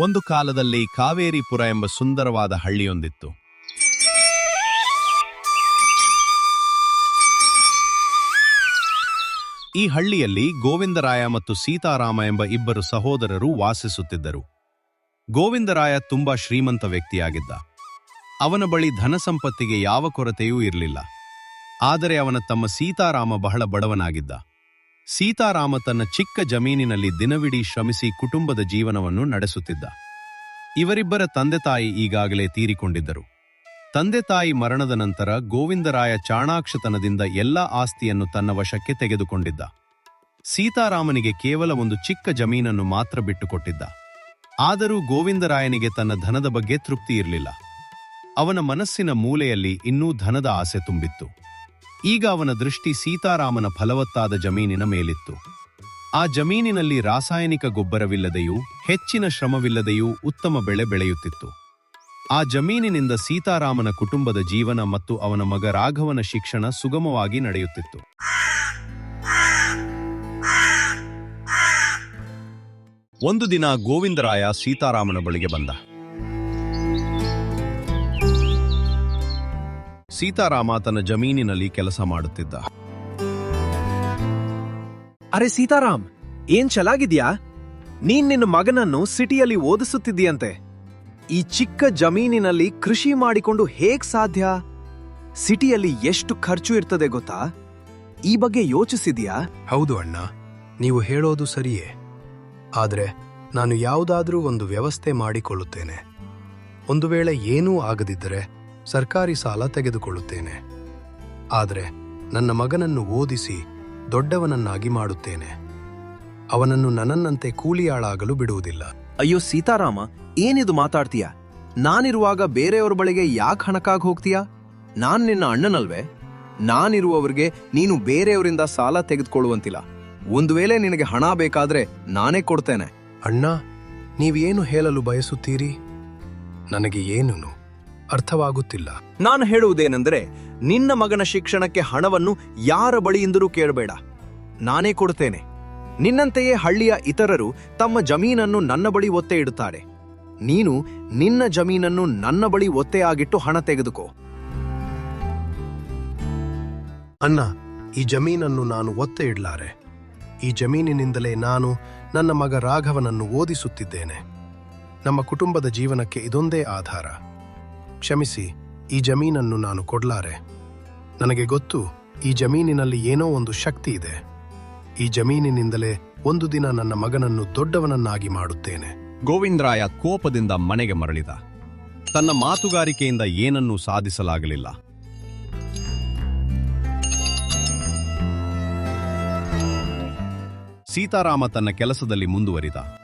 ಒಂದು ಕಾಲದಲ್ಲಿ ಕಾವೇರಿಪುರ ಎಂಬ ಸುಂದರವಾದ ಹಳ್ಳಿಯೊಂದಿತ್ತು. ಈ ಹಳ್ಳಿಯಲ್ಲಿ ಗೋವಿಂದರಾಯ ಮತ್ತು ಸೀತಾರಾಮ ಎಂಬ ಇಬ್ಬರು ಸಹೋದರರು ವಾಸಿಸುತ್ತಿದ್ದರು. ಗೋವಿಂದರಾಯ ತುಂಬಾ ಶ್ರೀಮಂತ ವ್ಯಕ್ತಿಯಾಗಿದ್ದ. ಅವನ ಬಳಿ ಧನ ಸಂಪತ್ತಿಗೆ ಯಾವ ಕೊರತೆಯೂ ಇರಲಿಲ್ಲ. ಆದರೆ ಅವನ ತಮ್ಮ ಸೀತಾರಾಮ ಬಹಳ ಬಡವನಾಗಿದ್ದ. ಸೀತಾರಾಮ ತನ್ನ ಚಿಕ್ಕ ಜಮೀನಿನಲ್ಲಿ ದಿನವಿಡೀ ಶ್ರಮಿಸಿ ಕುಟುಂಬದ ಜೀವನವನ್ನು ನಡೆಸುತ್ತಿದ್ದ. ಇವರಿಬ್ಬರ ತಂದೆ ತಾಯಿ ಈಗಾಗಲೇ ತೀರಿಕೊಂಡಿದ್ದರು. ತಂದೆ ತಾಯಿ ಮರಣದ ನಂತರ ಗೋವಿಂದರಾಯ ಚಾಣಾಕ್ಷತನದಿಂದ ಎಲ್ಲ ಆಸ್ತಿಯನ್ನು ತನ್ನ ವಶಕ್ಕೆ ತೆಗೆದುಕೊಂಡಿದ್ದ. ಸೀತಾರಾಮನಿಗೆ ಕೇವಲ ಒಂದು ಚಿಕ್ಕ ಜಮೀನನ್ನು ಮಾತ್ರ ಬಿಟ್ಟುಕೊಟ್ಟಿದ್ದ. ಆದರೂ ಗೋವಿಂದರಾಯನಿಗೆ ತನ್ನ ಧನದ ಬಗ್ಗೆ ತೃಪ್ತಿ ಇರಲಿಲ್ಲ. ಅವನ ಮನಸ್ಸಿನ ಮೂಲೆಯಲ್ಲಿ ಇನ್ನೂ ಧನದ ಆಸೆ ತುಂಬಿತ್ತು. ಈಗ ಅವನ ದೃಷ್ಟಿ ಸೀತಾರಾಮನ ಫಲವತ್ತಾದ ಜಮೀನಿನ ಮೇಲಿತ್ತು. ಆ ಜಮೀನಿನಲ್ಲಿ ರಾಸಾಯನಿಕ ಗೊಬ್ಬರವಿಲ್ಲದೆಯೂ ಹೆಚ್ಚಿನ ಶ್ರಮವಿಲ್ಲದೆಯೂ ಉತ್ತಮ ಬೆಳೆ ಬೆಳೆಯುತ್ತಿತ್ತು. ಆ ಜಮೀನಿನಿಂದ ಸೀತಾರಾಮನ ಕುಟುಂಬದ ಜೀವನ ಮತ್ತು ಅವನ ಮಗ ರಾಘವನ ಶಿಕ್ಷಣ ಸುಗಮವಾಗಿ ನಡೆಯುತ್ತಿತ್ತು. ಒಂದು ದಿನ ಗೋವಿಂದರಾಯ ಸೀತಾರಾಮನ ಬಳಿಗೆ ಬಂದ. ಸೀತಾರಾಮ ತನ್ನ ಜಮೀನಿನಲ್ಲಿ ಕೆಲಸ ಮಾಡುತ್ತಿದ್ದ. ಅರೆ ಸೀತಾರಾಮ್ ಏನ್ ಚೆನ್ನಾಗಿದ್ಯಾ ನೀನ್ ನಿನ್ನ ಮಗನನ್ನು ಸಿಟಿಯಲ್ಲಿ ಓದಿಸುತ್ತಿದ್ದೀಯಂತೆ. ಈ ಚಿಕ್ಕ ಜಮೀನಿನಲ್ಲಿ ಕೃಷಿ ಮಾಡಿಕೊಂಡು ಹೇಗ್ ಸಾಧ್ಯ? ಸಿಟಿಯಲ್ಲಿ ಎಷ್ಟು ಖರ್ಚು ಇರ್ತದೆ ಗೊತ್ತಾ? ಈ ಬಗ್ಗೆ ಯೋಚಿಸಿದ್ಯಾ? ಹೌದು ಅಣ್ಣ ನೀವು ಹೇಳೋದು ಸರಿಯೇ. ಆದರೆ ನಾನು ಯಾವುದಾದ್ರೂ ಒಂದು ವ್ಯವಸ್ಥೆ ಮಾಡಿಕೊಳ್ಳುತ್ತೇನೆ. ಒಂದು ವೇಳೆ ಏನೂ ಆಗದಿದ್ದರೆ ಸರ್ಕಾರಿ ಸಾಲ ತೆಗೆದುಕೊಳ್ಳುತ್ತೇನೆ. ಆದರೆ ನನ್ನ ಮಗನನ್ನು ಓದಿಸಿ ದೊಡ್ಡವನನ್ನಾಗಿ ಮಾಡುತ್ತೇನೆ. ಅವನನ್ನು ನನ್ನನ್ನಂತೆ ಕೂಲಿಯಾಳಾಗಲು ಬಿಡುವುದಿಲ್ಲ. ಅಯ್ಯೋ ಸೀತಾರಾಮ ಏನಿದು ಮಾತಾಡ್ತೀಯ? ನಾನಿರುವಾಗ ಬೇರೆಯವ್ರ ಬಳಿಗೆ ಯಾಕೆ ಹಣಕ್ಕಾಗಿ ಹೋಗ್ತೀಯಾ? ನಾನ್ ನಿನ್ನ ಅಣ್ಣನಲ್ವೇ? ನಾನಿರುವವರಿಗೆ ನೀನು ಬೇರೆಯವರಿಂದ ಸಾಲ ತೆಗೆದುಕೊಳ್ಳುವಂತಿಲ್ಲ. ಒಂದು ವೇಳೆ ನಿನಗೆ ಹಣ ಬೇಕಾದ್ರೆ ನಾನೇ ಕೊಡ್ತೇನೆ. ಅಣ್ಣ ನೀವೇನು ಹೇಳಲು ಬಯಸುತ್ತೀರಿ? ನನಗೆ ಏನೂ ಅರ್ಥವಾಗುತ್ತಿಲ್ಲ. ನಾನು ಹೇಳುವುದೇನೆಂದರೆ, ನಿನ್ನ ಮಗನ ಶಿಕ್ಷಣಕ್ಕೆ ಹಣವನ್ನು ಯಾರ ಬಳಿಯಿಂದಲೂ ಕೇಳಬೇಡ. ನಾನೇ ಕೊಡುತ್ತೇನೆ. ನಿನ್ನಂತೆಯೇ ಹಳ್ಳಿಯ ಇತರರು ತಮ್ಮ ಜಮೀನನ್ನು ನನ್ನ ಬಳಿ ಒತ್ತೆ ಇಡುತ್ತಾರೆ. ನೀನು ನಿನ್ನ ಜಮೀನನ್ನು ನನ್ನ ಬಳಿ ಒತ್ತೆಯಾಗಿಟ್ಟು ಹಣ ತೆಗೆದುಕೋ. ಅಣ್ಣ, ಈ ಜಮೀನನ್ನು ನಾನು ಒತ್ತೆ ಇಡಲಾರೆ. ಈ ಜಮೀನಿನಿಂದಲೇ ನಾನು ನನ್ನ ಮಗ ರಾಘವನನ್ನು ಓದಿಸುತ್ತಿದ್ದೇನೆ. ನಮ್ಮ ಕುಟುಂಬದ ಜೀವನಕ್ಕೆ ಇದೊಂದೇ ಆಧಾರ. ಕ್ಷಮಿಸಿ, ಈ ಜಮೀನನ್ನು ನಾನು ಕೊಡ್ಲಾರೆ. ನನಗೆ ಗೊತ್ತು, ಈ ಜಮೀನಿನಲ್ಲಿ ಏನೋ ಒಂದು ಶಕ್ತಿ ಇದೆ. ಈ ಜಮೀನಿನಿಂದಲೇ ಒಂದು ದಿನ ನನ್ನ ಮಗನನ್ನು ದೊಡ್ಡವನನ್ನಾಗಿ ಮಾಡುತ್ತೇನೆ. ಗೋವಿಂದರಾಯ ಕೋಪದಿಂದ ಮನೆಗೆ ಮರಳಿದ. ತನ್ನ ಮಾತುಗಾರಿಕೆಯಿಂದ ಏನನ್ನೂ ಸಾಧಿಸಲಾಗಲಿಲ್ಲ. ಸೀತಾರಾಮ ತನ್ನ ಕೆಲಸದಲ್ಲಿ ಮುಂದುವರಿದ.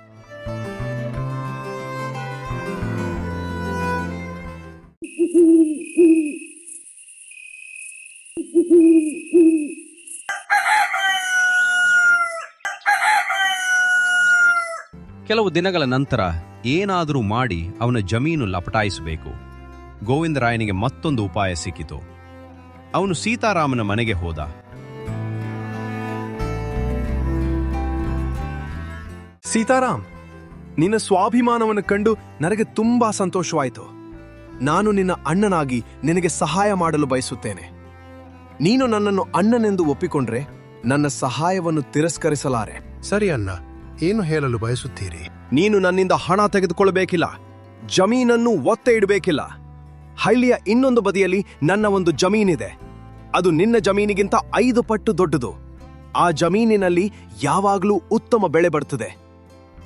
ಕೆಲವು ದಿನಗಳ ನಂತರ ಏನಾದರೂ ಮಾಡಿ ಅವನ ಜಮೀನು ಲಪಟಾಯಿಸಬೇಕು. ಗೋವಿಂದರಾಯನಿಗೆ ಮತ್ತೊಂದು ಉಪಾಯ ಸಿಕ್ಕಿತು. ಅವನು ಸೀತಾರಾಮನ ಮನೆಗೆ ಹೋದ. ಸೀತಾರಾಮ್ ನಿನ್ನ ಸ್ವಾಭಿಮಾನವನ್ನು ಕಂಡು ನನಗೆ ತುಂಬಾ ಸಂತೋಷವಾಯಿತು. ನಾನು ನಿನ್ನ ಅಣ್ಣನಾಗಿ ನಿನಗೆ ಸಹಾಯ ಮಾಡಲು ಬಯಸುತ್ತೇನೆ. ನೀನು ನನ್ನನ್ನು ಅಣ್ಣನೆಂದು ಒಪ್ಪಿಕೊಂಡ್ರೆ ನನ್ನ ಸಹಾಯವನ್ನು ತಿರಸ್ಕರಿಸಲಾರೆ. ಸರಿ ಅಣ್ಣ. ಏನು ಹೇಳಲು ಬಯಸುತ್ತೀರಿ? ನೀನು ನನ್ನಿಂದ ಹಣ ತೆಗೆದುಕೊಳ್ಳಬೇಕಿಲ್ಲ, ಜಮೀನನ್ನು ಒತ್ತೆ ಇಡಬೇಕಿಲ್ಲ. ಹಳ್ಳಿಯ ಇನ್ನೊಂದು ಬದಿಯಲ್ಲಿ ನನ್ನ ಒಂದು ಜಮೀನಿದೆ. ಅದು ನಿನ್ನ ಜಮೀನಿಗಿಂತ ಐದು ಪಟ್ಟು ದೊಡ್ಡದು. ಆ ಜಮೀನಿನಲ್ಲಿ ಯಾವಾಗಲೂ ಉತ್ತಮ ಬೆಳೆ ಬರ್ತದೆ.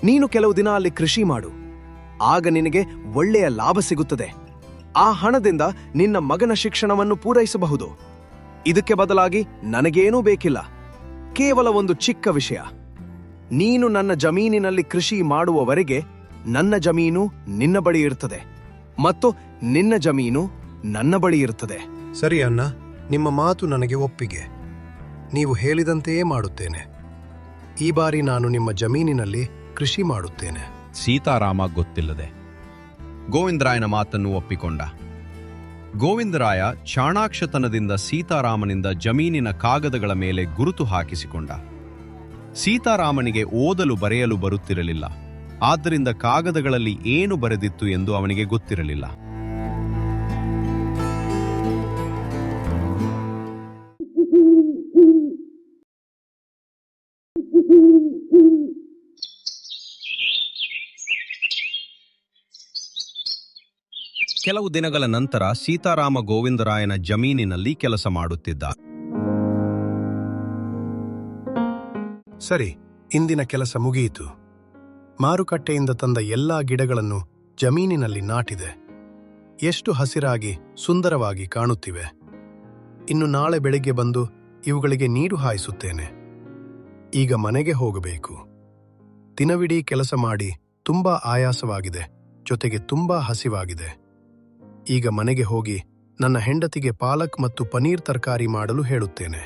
ನೀನು ಕೆಲವು ದಿನ ಅಲ್ಲಿ ಕೃಷಿ ಮಾಡು. ಆಗ ನಿನಗೆ ಒಳ್ಳೆಯ ಲಾಭ ಸಿಗುತ್ತದೆ. ಆ ಹಣದಿಂದ ನಿನ್ನ ಮಗನ ಶಿಕ್ಷಣವನ್ನು ಪೂರೈಸಬಹುದು. ಇದಕ್ಕೆ ಬದಲಾಗಿ ನನಗೇನೂ ಬೇಕಿಲ್ಲ. ಕೇವಲ ಒಂದು ಚಿಕ್ಕ ವಿಷಯ. ನೀನು ನನ್ನ ಜಮೀನಿನಲ್ಲಿ ಕೃಷಿ ಮಾಡುವವರೆಗೆ ನನ್ನ ಜಮೀನು ನಿನ್ನ ಬಳಿ ಇರುತ್ತದೆ ಮತ್ತು ನಿನ್ನ ಜಮೀನು ನನ್ನ ಬಳಿ ಇರುತ್ತದೆ ಸರಿ ಅಣ್ಣ ನಿಮ್ಮ ಮಾತು ನನಗೆ ಒಪ್ಪಿಗೆ. ನೀವು ಹೇಳಿದಂತೆಯೇ ಮಾಡುತ್ತೇನೆ. ಈ ಬಾರಿ ನಾನು ನಿಮ್ಮ ಜಮೀನಿನಲ್ಲಿ ಕೃಷಿ ಮಾಡುತ್ತೇನೆ. ಸೀತಾರಾಮ ಗೊತ್ತಿಲ್ಲದೆ ಗೋವಿಂದರಾಯನ ಮಾತನ್ನು ಒಪ್ಪಿಕೊಂಡ. ಗೋವಿಂದರಾಯ ಚಾಣಾಕ್ಷತನದಿಂದ ಸೀತಾರಾಮನಿಂದ ಜಮೀನಿನ ಕಾಗದಗಳ ಮೇಲೆ ಗುರುತು ಹಾಕಿಸಿಕೊಂಡ. ಸೀತಾರಾಮನಿಗೆ ಓದಲು ಬರೆಯಲು ಬರುತ್ತಿರಲಿಲ್ಲ. ಆದ್ದರಿಂದ ಕಾಗದಗಳಲ್ಲಿ ಏನು ಬರೆದಿತ್ತು ಎಂದು ಅವನಿಗೆ ಗೊತ್ತಿರಲಿಲ್ಲ. ಕೆಲವು ದಿನಗಳ ನಂತರ ಸೀತಾರಾಮ ಗೋವಿಂದರಾಯನ ಜಮೀನಿನಲ್ಲಿ ಕೆಲಸ ಮಾಡುತ್ತಿದ್ದ. ಸರಿ, ಇಂದಿನ ಕೆಲಸ ಮುಗಿಯಿತು. ಮಾರುಕಟ್ಟೆಯಿಂದ ತಂದ ಎಲ್ಲಾ ಗಿಡಗಳನ್ನು ಜಮೀನಿನಲ್ಲಿ ನಾಟಿದೆ. ಎಷ್ಟು ಹಸಿರಾಗಿ, ಸುಂದರವಾಗಿ ಕಾಣುತ್ತಿವೆ. ಇನ್ನು ನಾಳೆ ಬೆಳಿಗ್ಗೆ ಬಂದು ಇವುಗಳಿಗೆ ನೀರು ಹಾಯಿಸುತ್ತೇನೆ. ಈಗ ಮನೆಗೆ ಹೋಗಬೇಕು. ದಿನವಿಡೀ ಕೆಲಸ ಮಾಡಿ ತುಂಬಾ ಆಯಾಸವಾಗಿದೆ, ಜೊತೆಗೆ ತುಂಬಾ ಹಸಿವಾಗಿದೆ. ಈಗ ಮನೆಗೆ ಹೋಗಿ ನನ್ನ ಹೆಂಡತಿಗೆ ಪಾಲಕ್ ಮತ್ತು ಪನೀರ್ ತರಕಾರಿ ಮಾಡಲು ಹೇಳುತ್ತೇನೆ.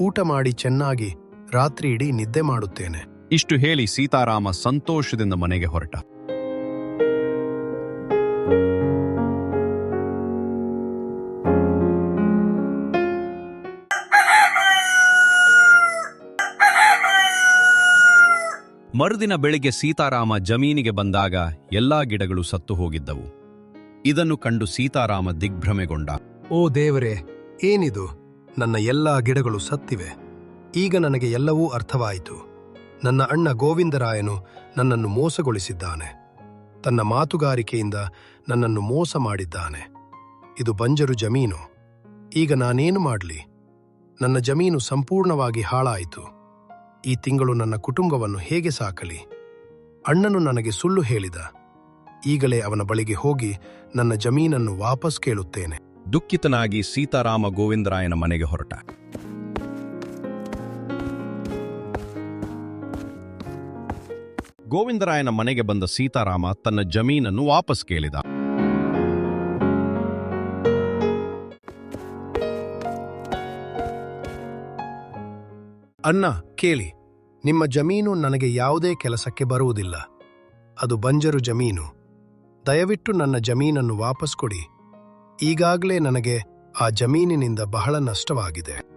ಊಟ ಮಾಡಿ ಚೆನ್ನಾಗಿ ರಾತ್ರಿ ಇಡೀ ನಿದ್ದೆ ಮಾಡುತ್ತೇನೆ. ಇಷ್ಟು ಹೇಳಿ ಸೀತಾರಾಮ ಸಂತೋಷದಿಂದ ಮನೆಗೆ ಹೊರಟ. ಮರುದಿನ ಬೆಳಿಗ್ಗೆ ಸೀತಾರಾಮ ಜಮೀನಿಗೆ ಬಂದಾಗ ಎಲ್ಲಾ ಗಿಡಗಳು ಸತ್ತು ಹೋಗಿದ್ದವು. ಇದನ್ನು ಕಂಡು ಸೀತಾರಾಮ ದಿಗ್ಭ್ರಮೆಗೊಂಡ. ಓ ದೇವರೇ ಏನಿದು? ನನ್ನ ಎಲ್ಲಾ ಗಿಡಗಳು ಸತ್ತಿವೆ. ಈಗ ನನಗೆ ಎಲ್ಲವೂ ಅರ್ಥವಾಯಿತು. ನನ್ನ ಅಣ್ಣ ಗೋವಿಂದರಾಯನು ನನ್ನನ್ನು ಮೋಸಗೊಳಿಸಿದ್ದಾನೆ. ತನ್ನ ಮಾತುಗಾರಿಕೆಯಿಂದ ನನ್ನನ್ನು ಮೋಸ ಮಾಡಿದ್ದಾನೆ. ಇದು ಬಂಜರು ಜಮೀನು. ಈಗ ನಾನೇನು ಮಾಡಲಿ? ನನ್ನ ಜಮೀನು ಸಂಪೂರ್ಣವಾಗಿ ಹಾಳಾಯಿತು. ಈ ತಿಂಗಳು ನನ್ನ ಕುಟುಂಬವನ್ನು ಹೇಗೆ ಸಾಕಲಿ? ಅಣ್ಣನು ನನಗೆ ಸುಳ್ಳು ಹೇಳಿದ. ಈಗಲೇ ಅವನ ಬಳಿಗೆ ಹೋಗಿ ನನ್ನ ಜಮೀನನ್ನು ವಾಪಸ್ ಕೇಳುತ್ತೇನೆ. ದುಃಖಿತನಾಗಿ ಸೀತಾರಾಮ ಗೋವಿಂದರಾಯನ ಮನೆಗೆ ಹೊರಟ. ಗೋವಿಂದರಾಯನ ಮನೆಗೆ ಬಂದ ಸೀತಾರಾಮ ತನ್ನ ಜಮೀನನ್ನು ವಾಪಸ್ ಕೇಳಿದ. ಅಣ್ಣ ಕೇಳಿ. ನಿಮ್ಮ ಜಮೀನು ನನಗೆ ಯಾವುದೇ ಕೆಲಸಕ್ಕೆ ಬರುವುದಿಲ್ಲ. ಅದು ಬಂಜರು ಜಮೀನು. ದಯವಿಟ್ಟು ನನ್ನ ಜಮೀನನ್ನು ವಾಪಸ್ ಕೊಡಿ. ಈಗಾಗಲೇ ನನಗೆ ಆ ಜಮೀನಿನಿಂದ ಬಹಳ ನಷ್ಟವಾಗಿದೆ.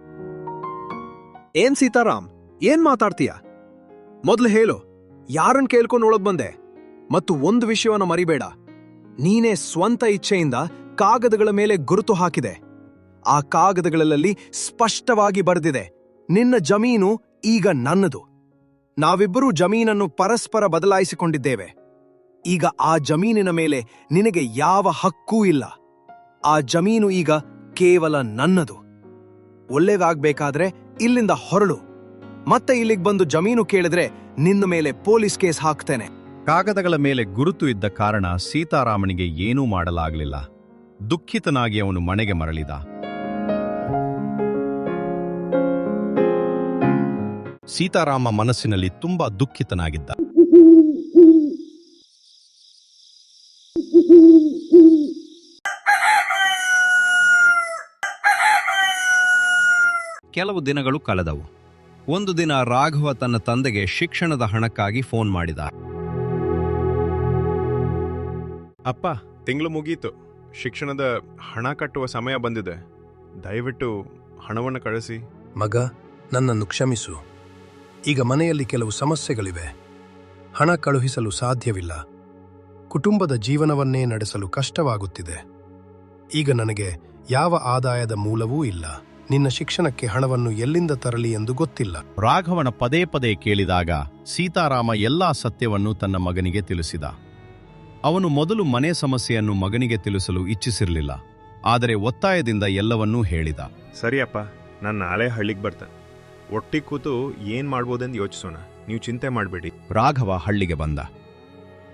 ಏನ್ ಸೀತಾರಾಮ್? ಏನ್ ಮಾತಾಡ್ತೀಯ? ಮೊದ್ಲು ಹೇಳು. ಯಾರನ್ ಕೇಳ್ಕೊಂಡು ಒಳಗ್ ಬಂದೆ? ಮತ್ತು ಒಂದು ವಿಷಯವನ್ನ ಮರಿಬೇಡ. ನೀನೇ ಸ್ವಂತ ಇಚ್ಛೆಯಿಂದ ಕಾಗದಗಳ ಮೇಲೆ ಗುರುತು ಹಾಕಿದೆ. ಆ ಕಾಗದಗಳಲ್ಲಿ ಸ್ಪಷ್ಟವಾಗಿ ಬರೆದಿದೆ, ನಿನ್ನ ಜಮೀನು ಈಗ ನನ್ನದು. ನಾವಿಬ್ಬರೂ ಜಮೀನನ್ನು ಪರಸ್ಪರ ಬದಲಾಯಿಸಿಕೊಂಡಿದ್ದೇವೆ. ಈಗ ಆ ಜಮೀನಿನ ಮೇಲೆ ನಿನಗೆ ಯಾವ ಹಕ್ಕೂ ಇಲ್ಲ. ಆ ಜಮೀನು ಈಗ ಕೇವಲ ನನ್ನದು. ಒಳ್ಳೆದಾಗ್ಬೇಕಾದ್ರೆ ಇಲ್ಲಿಂದ ಹೊರಳು. ಮತ್ತೆ ಇಲ್ಲಿಗೆ ಬಂದು ಜಮೀನು ಕೇಳಿದ್ರೆ ನಿನ್ನ ಮೇಲೆ ಪೊಲೀಸ್ ಕೇಸ್ ಹಾಕ್ತೇನೆ. ಕಾಗದಗಳ ಮೇಲೆ ಗುರುತು ಇದ್ದ ಕಾರಣ ಸೀತಾರಾಮನಿಗೆ ಏನೂ ಮಾಡಲಾಗಲಿಲ್ಲ. ದುಃಖಿತನಾಗಿ ಅವನು ಮನೆಗೆ ಮರಳಿದ. ಸೀತಾರಾಮ ಮನಸ್ಸಿನಲ್ಲಿ ತುಂಬಾ ದುಃಖಿತನಾಗಿದ್ದ. ಕೆಲವು ದಿನಗಳು ಕಳೆದವು. ಒಂದು ದಿನ ರಾಘವ ತನ್ನ ತಂದೆಗೆ ಶಿಕ್ಷಣದ ಹಣಕ್ಕಾಗಿ ಫೋನ್ ಮಾಡಿದ. ಅಪ್ಪ ತಿಂಗಳು ಮುಗೀತು. ಶಿಕ್ಷಣದ ಹಣ ಕಟ್ಟುವ ಸಮಯ ಬಂದಿದೆ. ದಯವಿಟ್ಟು ಹಣವನ್ನು ಕಳಿಸಿ. ಮಗ ನನ್ನನ್ನು ಕ್ಷಮಿಸು. ಈಗ ಮನೆಯಲ್ಲಿ ಕೆಲವು ಸಮಸ್ಯೆಗಳಿವೆ. ಹಣ ಕಳುಹಿಸಲು ಸಾಧ್ಯವಿಲ್ಲ. ಕುಟುಂಬದ ಜೀವನವನ್ನೇ ನಡೆಸಲು ಕಷ್ಟವಾಗುತ್ತಿದೆ. ಈಗ ನನಗೆ ಯಾವ ಆದಾಯದ ಮೂಲವೂ ಇಲ್ಲ. ನಿನ್ನ ಶಿಕ್ಷಣಕ್ಕೆ ಹಣವನ್ನು ಎಲ್ಲಿಂದ ತರಲಿ ಎಂದು ಗೊತ್ತಿಲ್ಲ. ರಾಘವನ ಪದೇ ಪದೇ ಕೇಳಿದಾಗ ಸೀತಾರಾಮ ಎಲ್ಲಾ ಸತ್ಯವನ್ನು ತನ್ನ ಮಗನಿಗೆ ತಿಳಿಸಿದ. ಅವನು ಮೊದಲು ಮನೆ ಸಮಸ್ಯೆಯನ್ನು ಮಗನಿಗೆ ತಿಳಿಸಲು ಇಚ್ಛಿಸಿರಲಿಲ್ಲ. ಆದರೆ ಒತ್ತಾಯದಿಂದ ಎಲ್ಲವನ್ನೂ ಹೇಳಿದ. ಸರಿಯಪ್ಪ ನನ್ನ ನಾನು ನಾಳೆ ಹಳ್ಳಿಗೆ ಬರ್ತೇನೆ ಒಟ್ಟಿಗೆ ಕೂತು ಏನು ಮಾಡ್ಬೋದೆಂದು ಯೋಚಿಸೋಣ. ನೀವು ಚಿಂತೆ ಮಾಡಬೇಡಿ. ರಾಘವ ಹಳ್ಳಿಗೆ ಬಂದ.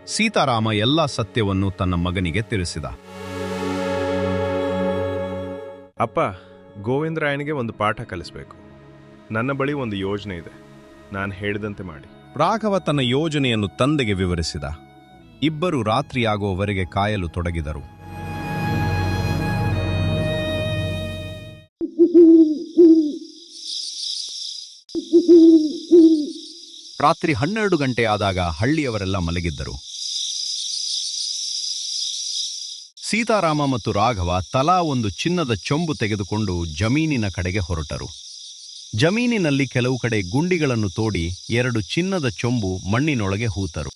ಸೀತಾರಾಮ ಎಲ್ಲಾ ಸತ್ಯವನ್ನು ತನ್ನ ಮಗನಿಗೆ ತಿಳಿಸಿದ. ಅಪ್ಪ ಗೋವಿಂದರಾಯನಿಗೆ ಒಂದು ಪಾಠ ಕಲಿಸಬೇಕು. ನನ್ನ ಬಳಿ ಒಂದು ಯೋಜನೆ ಇದೆ. ನಾನು ಹೇಳಿದಂತೆ ಮಾಡಿ. ರಾಘವ ತನ್ನ ಯೋಜನೆಯನ್ನು ತಂದೆಗೆ ವಿವರಿಸಿದ. ಇಬ್ಬರು ರಾತ್ರಿಯಾಗುವವರೆಗೆ ಕಾಯಲು ತೊಡಗಿದರು. ರಾತ್ರಿ ಹನ್ನೆರಡು ಗಂಟೆ ಆದಾಗ ಹಳ್ಳಿಯವರೆಲ್ಲ ಮಲಗಿದ್ದರು. ಸೀತಾರಾಮ ಮತ್ತು ರಾಘವ ತಲಾ ಒಂದು ಚಿನ್ನದ ಚೊಂಬು ತೆಗೆದುಕೊಂಡು ಜಮೀನಿನ ಕಡೆಗೆ ಹೊರಟರು. ಜಮೀನಿನಲ್ಲಿ ಕೆಲವು ಕಡೆ ಗುಂಡಿಗಳನ್ನು ತೋಡಿ ಎರಡು ಚಿನ್ನದ ಚೊಂಬು ಮಣ್ಣಿನೊಳಗೆ ಹೂತರು.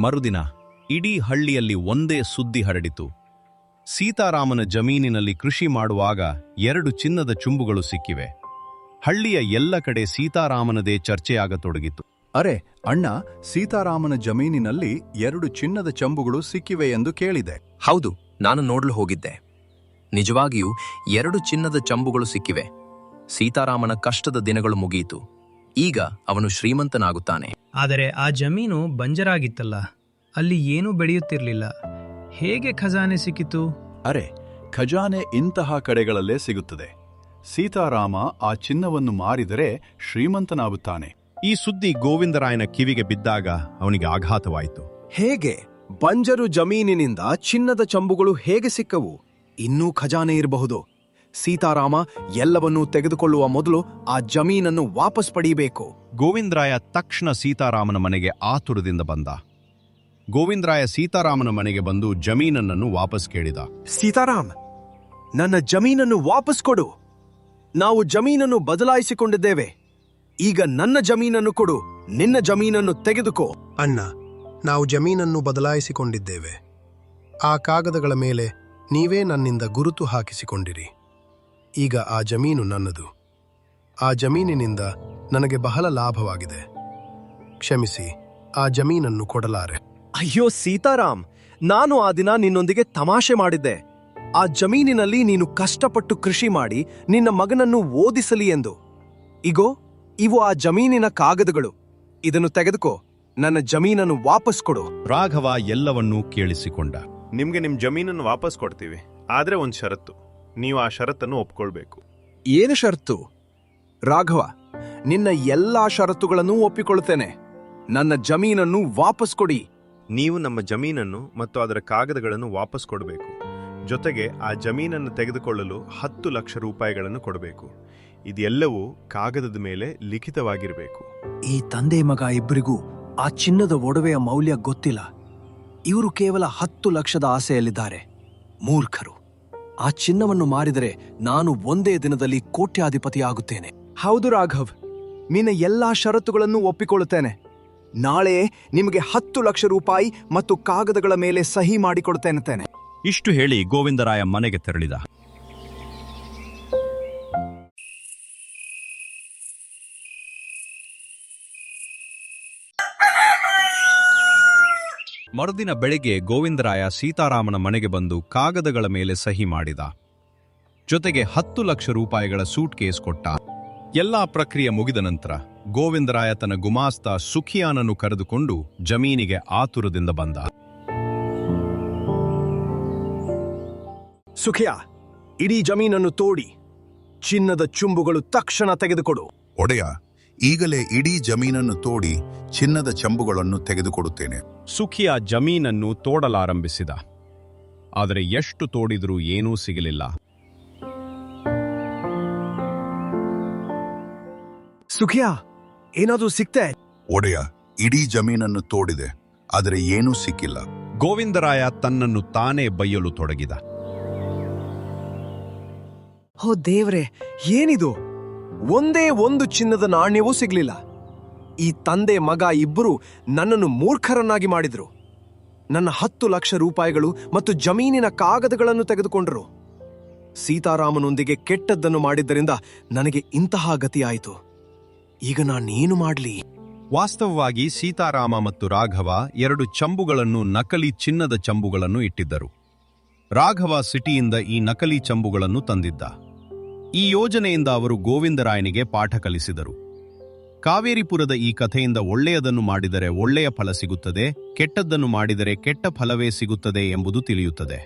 ಮರುದಿನ ಇಡೀ ಹಳ್ಳಿಯಲ್ಲಿ ಒಂದೇ ಸುದ್ದಿ ಹರಡಿತು. ಸೀತಾರಾಮನ ಜಮೀನಿನಲ್ಲಿ ಕೃಷಿ ಮಾಡುವಾಗ ಎರಡು ಚಿನ್ನದ ಚುಂಬುಗಳು ಸಿಕ್ಕಿವೆ. ಹಳ್ಳಿಯ ಎಲ್ಲ ಕಡೆ ಸೀತಾರಾಮನದೇ ಚರ್ಚೆಯಾಗತೊಡಗಿತು. ಅರೆ ಅಣ್ಣ ಸೀತಾರಾಮನ ಜಮೀನಿನಲ್ಲಿ ಎರಡು ಚಿನ್ನದ ಚಂಬುಗಳು ಸಿಕ್ಕಿವೆ ಎಂದು ಕೇಳಿದೆ. ಹೌದು ನಾನು ನೋಡಲು ಹೋಗಿದ್ದೆ. ನಿಜವಾಗಿಯೂ ಎರಡು ಚಿನ್ನದ ಚಂಬುಗಳು ಸಿಕ್ಕಿವೆ. ಸೀತಾರಾಮನ ಕಷ್ಟದ ದಿನಗಳು ಮುಗಿಯಿತು. ಈಗ ಅವನು ಶ್ರೀಮಂತನಾಗುತ್ತಾನೆ. ಆದರೆ ಆ ಜಮೀನು ಬಂಜರಾಗಿತ್ತಲ್ಲ. ಅಲ್ಲಿ ಏನೂ ಬೆಳೆಯುತ್ತಿರಲಿಲ್ಲ. ಹೇಗೆ ಖಜಾನೆ ಸಿಕ್ಕಿತು? ಅರೆ ಖಜಾನೆ ಇಂತಹ ಕಡೆಗಳಲ್ಲೇ ಸಿಗುತ್ತದೆ. ಸೀತಾರಾಮ ಆ ಚಿನ್ನವನ್ನು ಮಾರಿದರೆ ಶ್ರೀಮಂತನಾಗುತ್ತಾನೆ. ಈ ಸುದ್ದಿ ಗೋವಿಂದರಾಯನ ಕಿವಿಗೆ ಬಿದ್ದಾಗ ಅವನಿಗೆ ಆಘಾತವಾಯಿತು. ಹೇಗೆ? ಬಂಜರು ಜಮೀನಿನಿಂದ ಚಿನ್ನದ ಚಂಬುಗಳು ಹೇಗೆ ಸಿಕ್ಕವು? ಇನ್ನೂ ಖಜಾನೆ ಇರಬಹುದು. ಸೀತಾರಾಮ ಎಲ್ಲವನ್ನೂ ತೆಗೆದುಕೊಳ್ಳುವ ಮೊದಲು ಆ ಜಮೀನನ್ನು ವಾಪಸ್ ಪಡೆಯಬೇಕು. ಗೋವಿಂದರಾಯ ತಕ್ಷಣ ಸೀತಾರಾಮನ ಮನೆಗೆ ಆತುರದಿಂದ ಬಂದ. ಗೋವಿಂದರಾಯ ಸೀತಾರಾಮನ ಮನೆಗೆ ಬಂದು ಜಮೀನನ್ನು ವಾಪಸ್ ಕೇಳಿದ. ಸೀತಾರಾಮ್ ನನ್ನ ಜಮೀನನ್ನು ವಾಪಸ್ ಕೊಡು. ನಾವು ಜಮೀನನ್ನು ಬದಲಾಯಿಸಿಕೊಂಡಿದ್ದೇವೆ. ಈಗ ನನ್ನ ಜಮೀನನ್ನು ಕೊಡು ನಿನ್ನ ಜಮೀನನ್ನು ತೆಗೆದುಕೋ. ಅಣ್ಣ ನಾವು ಜಮೀನನ್ನು ಬದಲಾಯಿಸಿಕೊಂಡಿದ್ದೇವೆ. ಆ ಕಾಗದಗಳ ಮೇಲೆ ನೀವೇ ನನ್ನಿಂದ ಗುರುತು ಹಾಕಿಸಿಕೊಂಡಿರಿ. ಈಗ ಆ ಜಮೀನು ನನ್ನದು. ಆ ಜಮೀನಿನಿಂದ ನನಗೆ ಬಹಳ ಲಾಭವಾಗಿದೆ. ಕ್ಷಮಿಸಿ ಆ ಜಮೀನನ್ನು ಕೊಡಲಾರೆ. ಅಯ್ಯೋ ಸೀತಾರಾಮ್ ನಾನು ಆ ದಿನ ನಿನ್ನೊಂದಿಗೆ ತಮಾಷೆ ಮಾಡಿದ್ದೆ. ಆ ಜಮೀನಿನಲ್ಲಿ ನೀನು ಕಷ್ಟಪಟ್ಟು ಕೃಷಿ ಮಾಡಿ ನಿನ್ನ ಮಗನನ್ನು ಓದಿಸಲಿ ಎಂದು. ಇಗೋ ಇವು ಆ ಜಮೀನಿನ ಕಾಗದಗಳು. ಇದನ್ನು ತೆಗೆದುಕೋ ನನ್ನ ಜಮೀನನ್ನು ವಾಪಸ್ ಕೊಡು. ರಾಘವ ಎಲ್ಲವನ್ನೂ ಕೇಳಿಸಿಕೊಂಡ. ನಿಮ್ಗೆ ನಿಮ್ ಜಮೀನನ್ನು ವಾಪಸ್ ಕೊಡ್ತೀವಿ. ಆದ್ರೆ ಒಂದ್ ಷರತ್ತು. ನೀವು ಆ ಷರತ್ತನ್ನು ಒಪ್ಕೊಳ್ಬೇಕು. ಏನು ಷರತ್ತು? ರಾಘವ ನಿನ್ನ ಎಲ್ಲಾ ಷರತ್ತುಗಳನ್ನು ಒಪ್ಪಿಕೊಳ್ಳುತ್ತೇನೆ. ನನ್ನ ಜಮೀನನ್ನು ವಾಪಸ್ ಕೊಡಿ. ನೀವು ನಮ್ಮ ಜಮೀನನ್ನು ಮತ್ತು ಅದರ ಕಾಗದಗಳನ್ನು ವಾಪಸ್ ಕೊಡಬೇಕು. ಜೊತೆಗೆ ಆ ಜಮೀನನ್ನು ತೆಗೆದುಕೊಳ್ಳಲು ಹತ್ತು ಲಕ್ಷ ರೂಪಾಯಿಗಳನ್ನು ಕೊಡಬೇಕು. ಇದೆಲ್ಲವೂ ಕಾಗದದ ಮೇಲೆ ಲಿಖಿತವಾಗಿರಬೇಕು. ಈ ತಂದೆ ಮಗ ಇಬ್ಬರಿಗೂ ಆ ಚಿನ್ನದ ಒಡವೆಯ ಮೌಲ್ಯ ಗೊತ್ತಿಲ್ಲ. ಇವರು ಕೇವಲ ಹತ್ತು ಲಕ್ಷದ ಆಸೆಯಲ್ಲಿದ್ದಾರೆ. ಮೂರ್ಖರು. ಆ ಚಿನ್ನವನ್ನು ಮಾರಿದರೆ ನಾನು ಒಂದೇ ದಿನದಲ್ಲಿ ಕೋಟ್ಯಾಧಿಪತಿಯಾಗುತ್ತೇನೆ. ಹೌದು ರಾಘವ್ ನಿನ್ನ ಎಲ್ಲಾ ಷರತ್ತುಗಳನ್ನು ಒಪ್ಪಿಕೊಳ್ಳುತ್ತೇನೆ. ನಾಳೆ ನಿಮಗೆ ಹತ್ತು ಲಕ್ಷ ರೂಪಾಯಿ ಮತ್ತು ಕಾಗದಗಳ ಮೇಲೆ ಸಹಿ ಮಾಡಿಕೊಡುತ್ತೇನೆ ಇಷ್ಟು ಹೇಳಿ ಗೋವಿಂದರಾಯ ಮನೆಗೆ ತೆರಳಿದ. ಮರುದಿನ ಬೆಳಿಗ್ಗೆ ಗೋವಿಂದರಾಯ ಸೀತಾರಾಮನ ಮನೆಗೆ ಬಂದು ಕಾಗದಗಳ ಮೇಲೆ ಸಹಿ ಮಾಡಿದ. ಜೊತೆಗೆ ಹತ್ತು ಲಕ್ಷ ರೂಪಾಯಿಗಳ ಸೂಟ್ ಕೇಸ್ ಕೊಟ್ಟ. ಎಲ್ಲಾ ಪ್ರಕ್ರಿಯೆ ಮುಗಿದ ನಂತರ ಗೋವಿಂದರಾಯ ತನ್ನ ಗುಮಾಸ್ತ ಸುಖಿಯಾನನ್ನು ಕರೆದುಕೊಂಡು ಜಮೀನಿಗೆ ಆತುರದಿಂದ ಬಂದ. ಸುಖಿಯ ಇಡೀ ಜಮೀನನ್ನು ತೋಡಿ ಚಿನ್ನದ ಚುಂಬುಗಳು ತಕ್ಷಣ ತೆಗೆದುಕೊಡು. ಒಡೆಯ ಈಗಲೇ ಇಡೀ ಜಮೀನನ್ನು ತೋಡಿ ಚಿನ್ನದ ಚಂಬುಗಳನ್ನು ತೆಗೆದುಕೊಡುತ್ತೇನೆ. ಸುಖಿಯ ಜಮೀನನ್ನು ತೋಡಲಾರಂಭಿಸಿದ. ಆದರೆ ಎಷ್ಟು ತೋಡಿದರೂ ಏನೂ ಸಿಗಲಿಲ್ಲ. ಸುಖಿಯ ಏನಾದರೂ ಸಿಕ್ತೆ? ಒಡೆಯ ಇಡೀ ಜಮೀನನ್ನು ತೋಡಿದೆ ಆದರೆ ಏನೂ ಸಿಕ್ಕಿಲ್ಲ. ಗೋವಿಂದರಾಯ ತನ್ನನ್ನು ತಾನೇ ಬೈಯಲು ತೊಡಗಿದ. ಹೋ ದೇವ್ರೆ, ಏನಿದು? ಒಂದೇ ಒಂದು ಚಿನ್ನದ ನಾಣ್ಯವೂ ಸಿಗ್ಲಿಲ್ಲ. ಈ ತಂದೆ ಮಗ ಇಬ್ಬರು ನನ್ನನ್ನು ಮೂರ್ಖರನ್ನಾಗಿ ಮಾಡಿದ್ರು. ನನ್ನ ಹತ್ತು ಲಕ್ಷ ರೂಪಾಯಿಗಳು ಮತ್ತು ಜಮೀನಿನ ಕಾಗದಗಳನ್ನು ತೆಗೆದುಕೊಂಡರು. ಸೀತಾರಾಮನೊಂದಿಗೆ ಕೆಟ್ಟದ್ದನ್ನು ಮಾಡಿದ್ದರಿಂದ ನನಗೆ ಇಂತಹ ಗತಿಯಾಯಿತು. ಈಗ ನಾನೇನು ಮಾಡಲಿ? ವಾಸ್ತವವಾಗಿ ಸೀತಾರಾಮ ಮತ್ತು ರಾಘವ ಎರಡು ಚಂಬುಗಳನ್ನು ನಕಲಿ ಚಿನ್ನದ ಚಂಬುಗಳನ್ನು ಇಟ್ಟಿದ್ದರು. ರಾಘವ ಸಿಟಿಯಿಂದ ಈ ನಕಲಿ ಚಂಬುಗಳನ್ನು ತಂದಿದ್ದ. ಈ ಯೋಜನೆಯಿಂದ ಅವರು ಗೋವಿಂದರಾಯನಿಗೆ ಪಾಠ ಕಲಿಸಿದರು. ಕಾವೇರಿಪುರದ ಈ ಕಥೆಯಿಂದ ಒಳ್ಳೆಯದನ್ನು ಮಾಡಿದರೆ ಒಳ್ಳೆಯ ಫಲ ಸಿಗುತ್ತದೆ, ಕೆಟ್ಟದ್ದನ್ನು ಮಾಡಿದರೆ ಕೆಟ್ಟ ಫಲವೇ ಸಿಗುತ್ತದೆ ಎಂಬುದು ತಿಳಿಯುತ್ತದೆ.